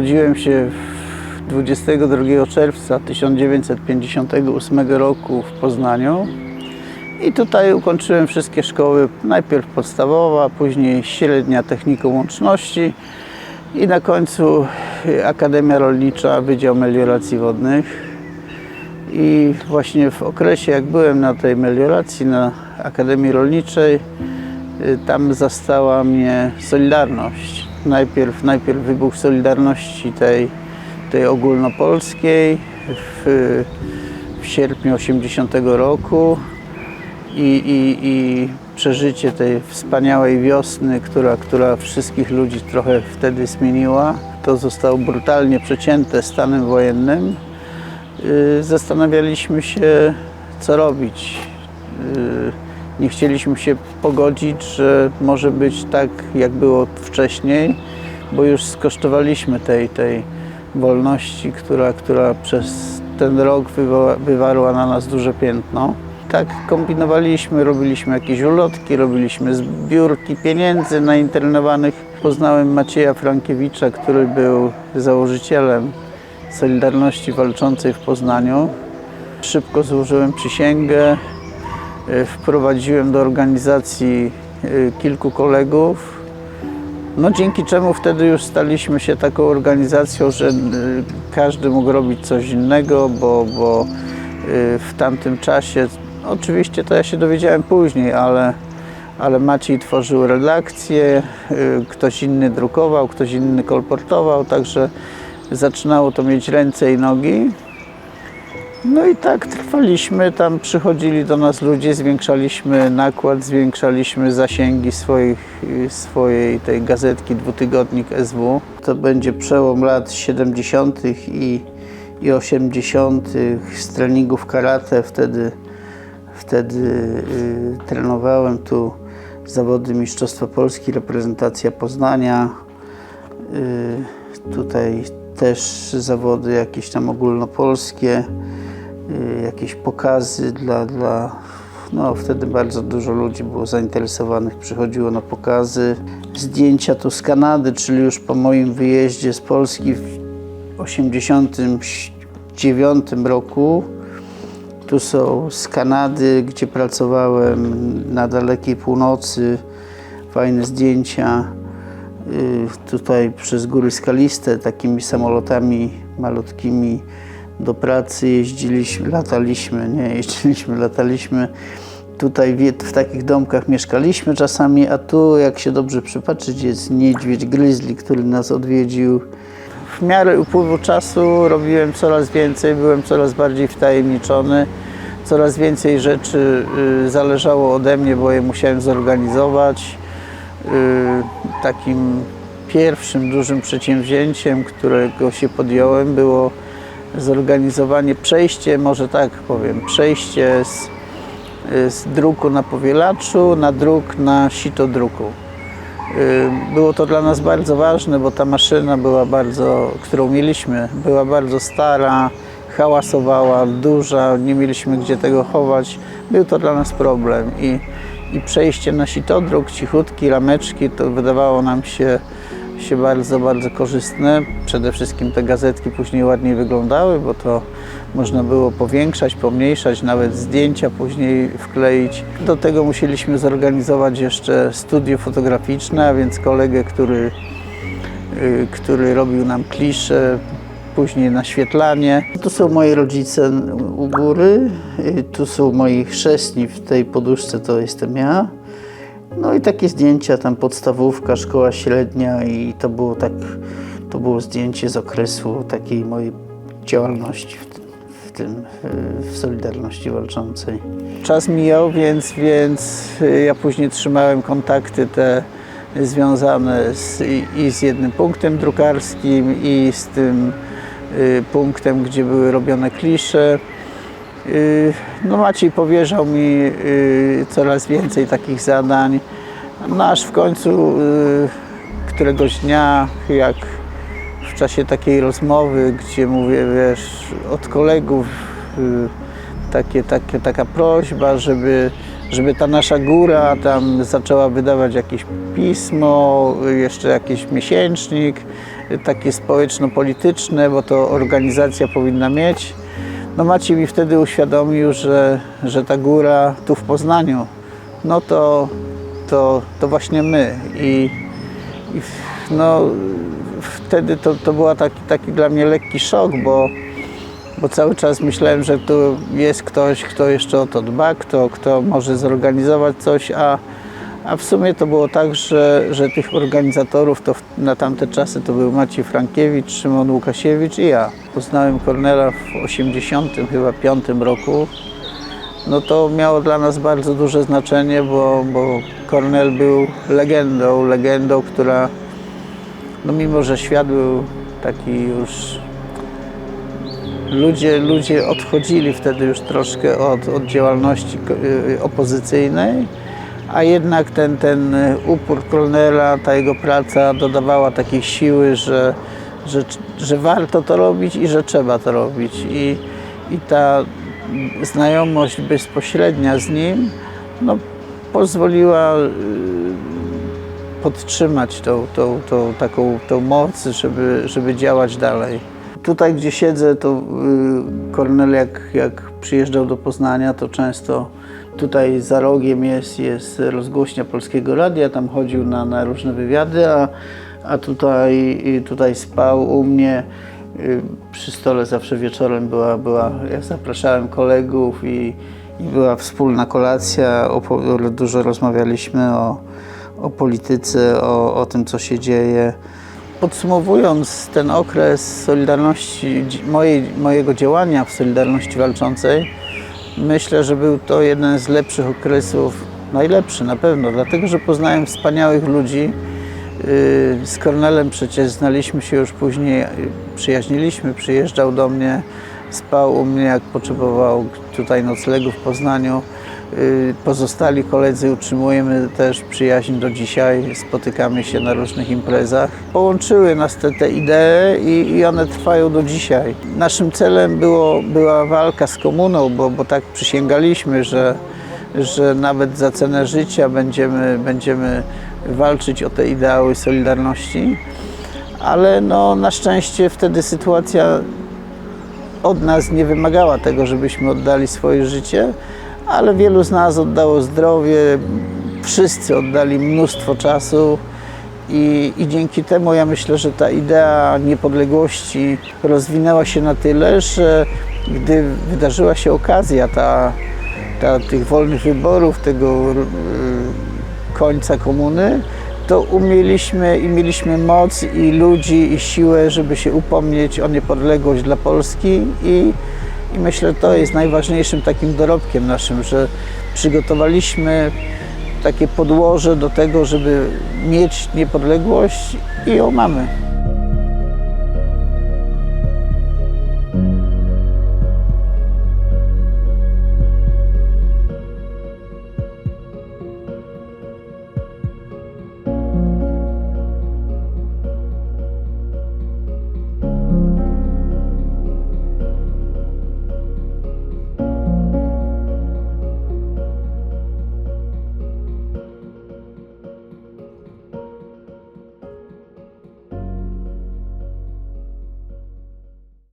Urodziłem się w 22 czerwca 1958 roku w Poznaniu i tutaj ukończyłem wszystkie szkoły. Najpierw podstawowa, później średnia technikum łączności i na końcu y, Akademia Rolnicza, Wydział Melioracji Wodnych. I właśnie w okresie, jak byłem na tej melioracji na Akademii Rolniczej, y, tam zastała mnie Solidarność. Najpierw, najpierw wybuch Solidarności tej, tej ogólnopolskiej w, w sierpniu 80 roku i, i, i przeżycie tej wspaniałej wiosny, która, która wszystkich ludzi trochę wtedy zmieniła. To zostało brutalnie przecięte stanem wojennym. Y, Zastanawialiśmy się, co robić. Nie chcieliśmy się pogodzić, że może być tak, jak było wcześniej, bo już skosztowaliśmy tej, tej wolności, która, która przez ten rok wywarła na nas duże piętno. Tak kombinowaliśmy, robiliśmy jakieś ulotki, robiliśmy zbiórki pieniędzy na internowanych. Poznałem Macieja Frankiewicza, który był założycielem Solidarności Walczącej w Poznaniu. Szybko złożyłem przysięgę, wprowadziłem do organizacji y, kilku kolegów. No dzięki czemu wtedy już staliśmy się taką organizacją, że y, każdy mógł robić coś innego, bo, bo w tamtym czasie, oczywiście to ja się dowiedziałem później, ale, ale Maciej tworzył redakcję, ktoś inny drukował, ktoś inny kolportował, także zaczynało to mieć ręce i nogi. No i tak trwaliśmy, tam przychodzili do nas ludzie, zwiększaliśmy nakład, zwiększaliśmy zasięgi swoich, swojej tej gazetki Dwutygodnik SW. To będzie przełom lat 70. i, i 80. z treningów karate. Wtedy, wtedy y, trenowałem tu zawody Mistrzostwa Polski, reprezentacja Poznania. Y, tutaj też zawody jakieś tam ogólnopolskie, jakieś pokazy dla, dla no wtedy bardzo dużo ludzi było zainteresowanych, przychodziło na pokazy. Zdjęcia tu z Kanady, czyli już po moim wyjeździe z Polski w 89 roku. Tu są z Kanady, gdzie pracowałem na dalekiej północy. Fajne zdjęcia. Y, Tutaj przez góry skaliste, takimi samolotami malutkimi do pracy jeździliśmy, lataliśmy, nie jeździliśmy, lataliśmy. Tutaj w, takich domkach mieszkaliśmy czasami, a tu, jak się dobrze przypatrzyć, jest niedźwiedź grizzly, który nas odwiedził. W miarę upływu czasu robiłem coraz więcej, byłem coraz bardziej wtajemniczony. Coraz więcej rzeczy y, zależało ode mnie, bo je musiałem zorganizować. Y, Takim pierwszym dużym przedsięwzięciem, którego się podjąłem, było zorganizowanie, przejście, może tak powiem, przejście z, z druku na powielaczu na druk na sitodruku. Y, Było to dla nas bardzo ważne, bo ta maszyna była bardzo, którą mieliśmy, była bardzo stara, hałasowała, duża, nie mieliśmy gdzie tego chować. Był to dla nas problem i, i przejście na sitodruk, cichutki, rameczki, to wydawało nam się, się bardzo, bardzo korzystne. Przede wszystkim te gazetki później ładniej wyglądały, bo to można było powiększać, pomniejszać, nawet zdjęcia później wkleić. Do tego musieliśmy zorganizować jeszcze studio fotograficzne, a więc kolegę, który, y, który robił nam klisze, później naświetlanie. Tu są moi rodzice u góry, y, tu są moi chrzestni w tej poduszce, to jestem ja. No i takie zdjęcia, tam podstawówka, szkoła średnia i to było tak, to było zdjęcie z okresu takiej mojej działalności w w, tym, w Solidarności Walczącej. Czas mijał, więc, więc y, ja później trzymałem kontakty te związane z, i, i z jednym punktem drukarskim i z tym y, punktem, gdzie były robione klisze. Y, No Maciej powierzał mi y, coraz więcej takich zadań, no aż w końcu y, któregoś dnia, jak w czasie takiej rozmowy, gdzie mówię, wiesz, od kolegów takie, takie, taka prośba, żeby, żeby ta nasza góra tam zaczęła wydawać jakieś pismo, jeszcze jakiś miesięcznik takie społeczno-polityczne, bo to organizacja powinna mieć. No Maciej mi wtedy uświadomił, że, że ta góra tu w Poznaniu, no to, to, to właśnie my. I, i no, wtedy to, to był taki, taki dla mnie lekki szok, bo, bo cały czas myślałem, że tu jest ktoś, kto jeszcze o to dba, kto, kto może zorganizować coś, a, a w sumie to było tak, że, że tych organizatorów to w, na tamte czasy to był Maciej Frankiewicz, Szymon Łukasiewicz i ja. Poznałem Kornela w 80 chyba 5 roku. No to miało dla nas bardzo duże znaczenie, bo, bo Kornel był legendą, legendą, która no mimo, że świat był taki już ludzie, ludzie odchodzili wtedy już troszkę od, od działalności y, opozycyjnej, a jednak ten, ten upór Kornela, ta jego praca dodawała takiej siły, że, że, że warto to robić i że trzeba to robić. I, i ta znajomość bezpośrednia z nim no, pozwoliła y, podtrzymać tą, tą, tą taką tą moc, żeby, żeby działać dalej. Tutaj, gdzie siedzę, to y, Kornel, jak, jak przyjeżdżał do Poznania, to często tutaj za rogiem jest, jest rozgłośnia Polskiego Radia, tam chodził na, na różne wywiady, a, a tutaj, tutaj spał u mnie. Y, Przy stole zawsze wieczorem była, była ja zapraszałem kolegów i, i była wspólna kolacja, dużo rozmawialiśmy o, o polityce, o, o tym, co się dzieje. Podsumowując ten okres Solidarności, mojej, mojego działania w Solidarności Walczącej, myślę, że był to jeden z lepszych okresów, najlepszy na pewno, dlatego że poznałem wspaniałych ludzi. Yy, Z Kornelem przecież znaliśmy się już później, przyjaźniliśmy, przyjeżdżał do mnie, spał u mnie jak potrzebował tutaj noclegu w Poznaniu. Yy, Pozostali koledzy utrzymujemy też przyjaźń do dzisiaj, spotykamy się na różnych imprezach. Połączyły nas te, te idee i, i one trwają do dzisiaj. Naszym celem było, była walka z komuną, bo, bo tak przysięgaliśmy, że, że nawet za cenę życia będziemy, będziemy walczyć o te ideały Solidarności. Ale no, na szczęście wtedy sytuacja od nas nie wymagała tego, żebyśmy oddali swoje życie, ale wielu z nas oddało zdrowie, wszyscy oddali mnóstwo czasu i, i dzięki temu ja myślę, że ta idea niepodległości rozwinęła się na tyle, że gdy wydarzyła się okazja ta, ta, tych wolnych wyborów, tego y, końca komuny, to umieliśmy i mieliśmy moc i ludzi i siłę, żeby się upomnieć o niepodległość dla Polski i, i myślę, to jest najważniejszym takim dorobkiem naszym, że przygotowaliśmy takie podłoże do tego, żeby mieć niepodległość i ją mamy.